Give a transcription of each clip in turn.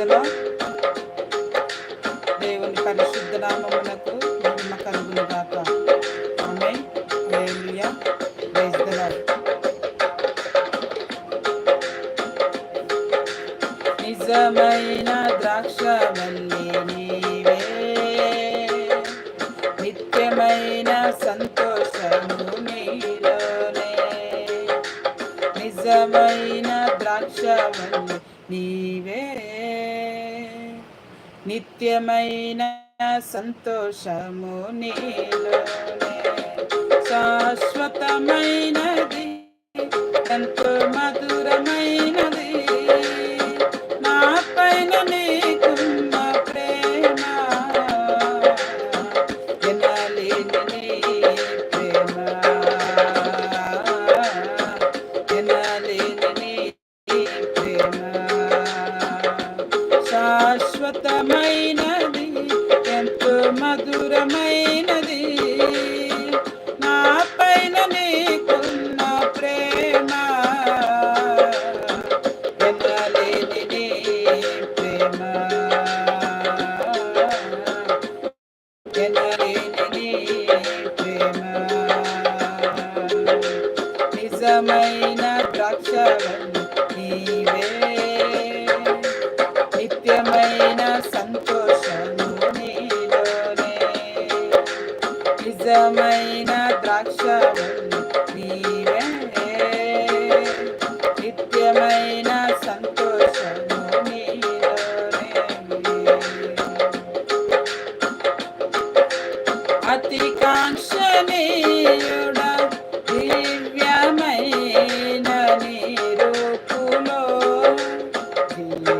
ప్రైజ్లో దేవుని పరిశుద్ధ నామమునకు మహిమ కలుగును గాక. ఆమె హల్లెలూయా. Praise the lord. నిజమైన ద్రాక్షవల్లి నీవే. నిత్యమైన సంతోషము నీలోనే. నిజమైన ద్రాక్షవల్లి నీవే. నిత్యమైన సంతోషము నీలోనే. శాశ్వతమైనది ఎంతో మధురమైన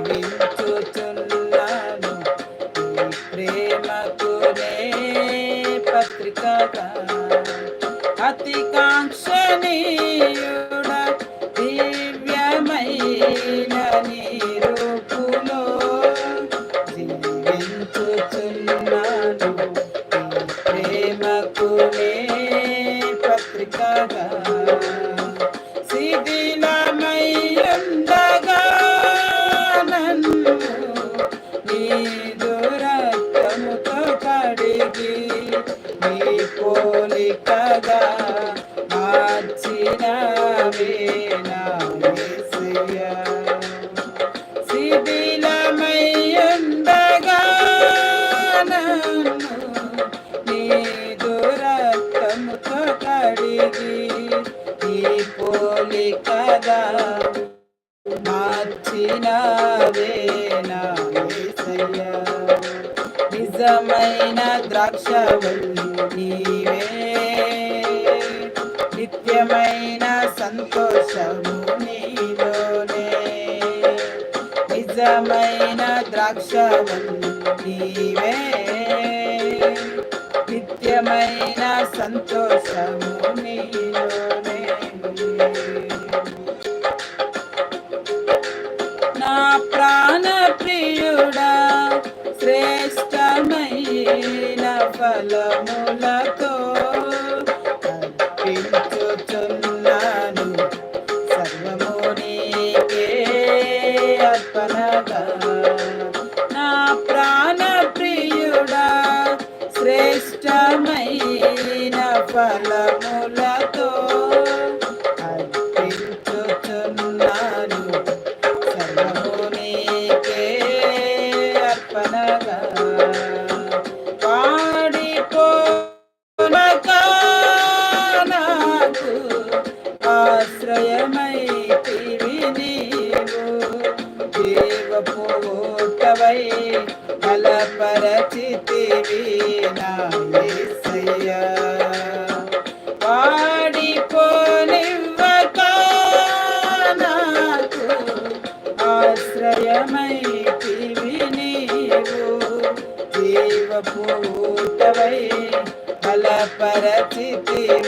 జీవించుచున్నాను ఈ ప్రేమకునే పత్రిక అతి నీదు కడిగి నీ పోలికగా నిజమైన ద్రాక్షవల్లి నీవే. నిత్యమైన సంతోషము నీలోనే. నిజమైన ద్రాక్షవల్లి నీవే. నిత్యమైన సంతోషము నీలోనే ఫలములతో అర్పించ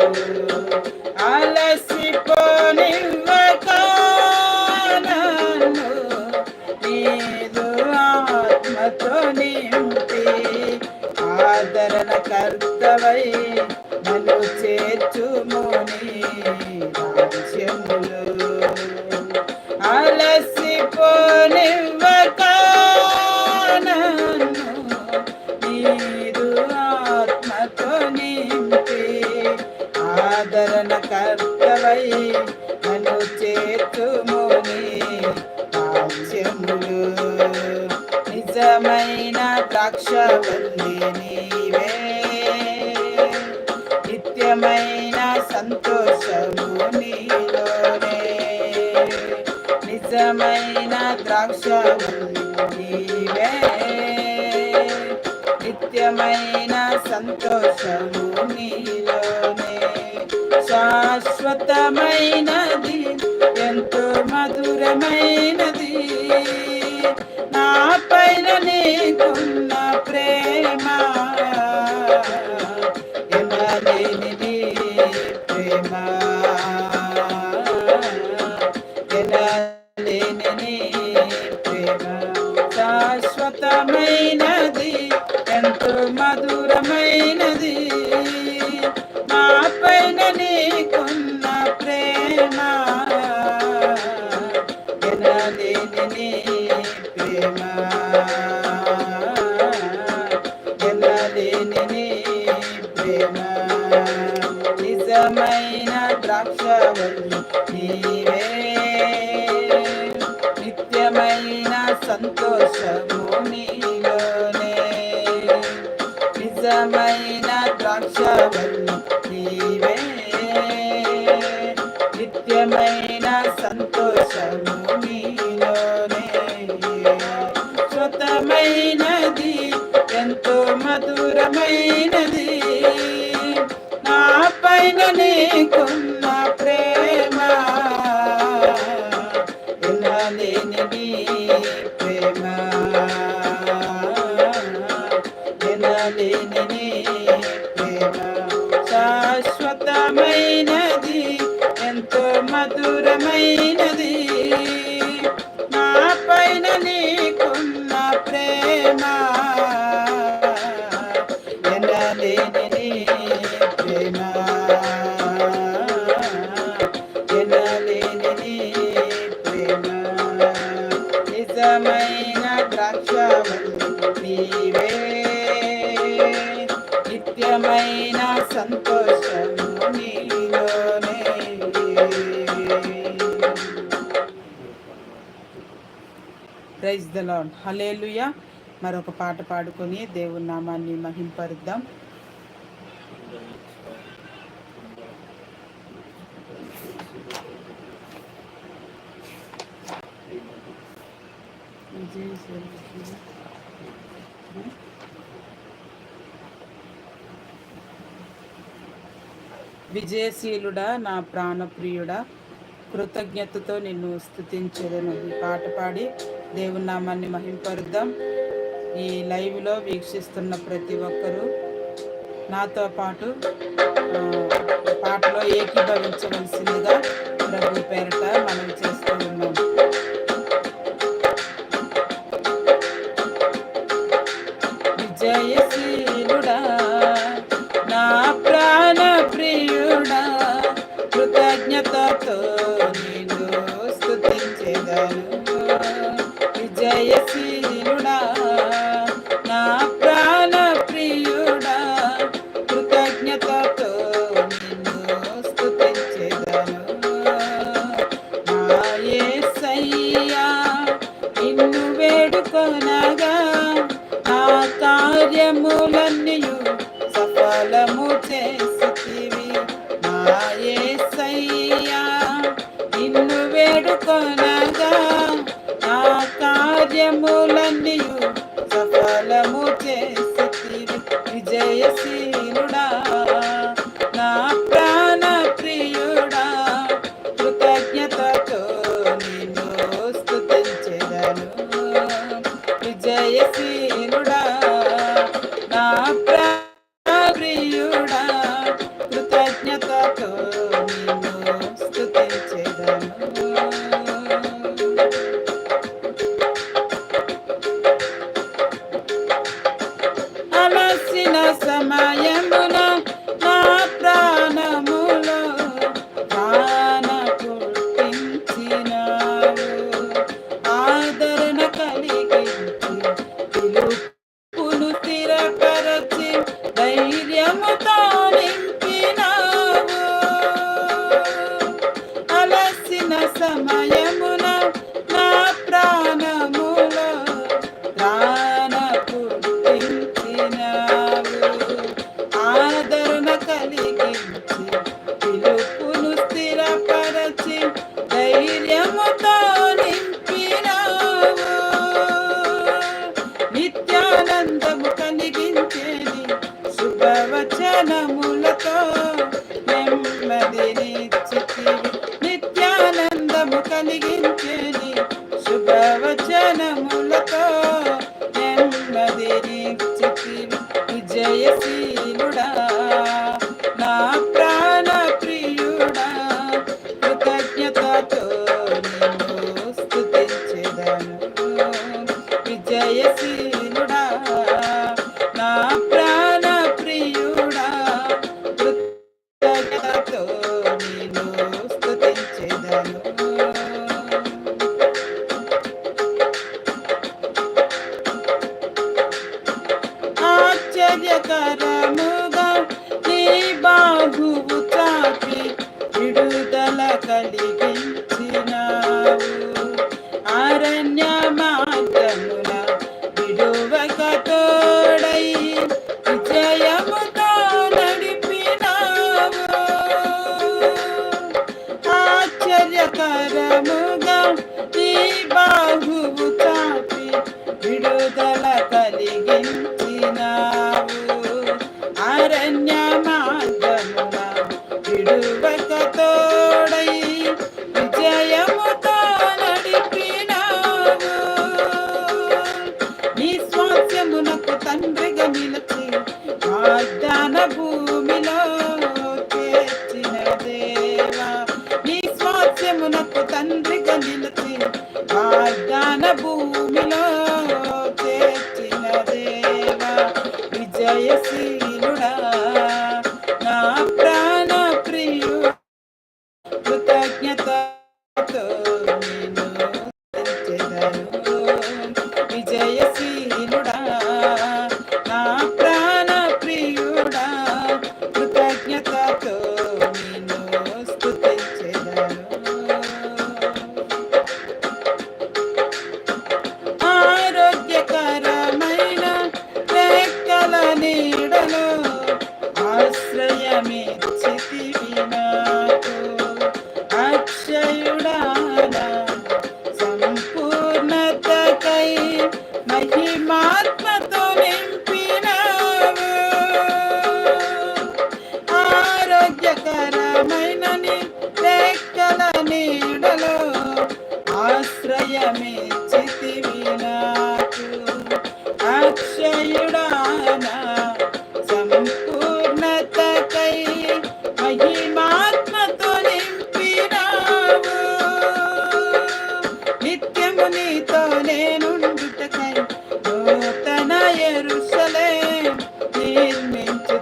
Música కర్తవై నన్ను చేతుముని ఆశములు నిజమైన ద్రాక్షవల్లి నిత్యమైన సంతోషము నీలోనే. నిజమైన ద్రాక్షవల్లి నీవే. నిత్యమైన సంతోషము నీలోనే. శాశ్వతమైన Yeah. I need Nico. Hallelujah మరొక పాట పాడుకొని దేవుని నామాన్ని మహింపరుద్దాం. విజయశీలుడా నా ప్రాణప్రియుడా. కృతజ్ఞతతో నిన్ను స్థుతించదను. ఈ పాట పాడి దేవుని నామాన్ని మహింపరుద్దాం. ఈ లైవ్లో వీక్షిస్తున్న ప్రతి ఒక్కరూ నాతో పాటు పాటలో ఏకీభవించవలసిందిగా ప్రభు పేరట మనం చేస్తూ ఉన్నాం.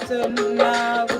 some love.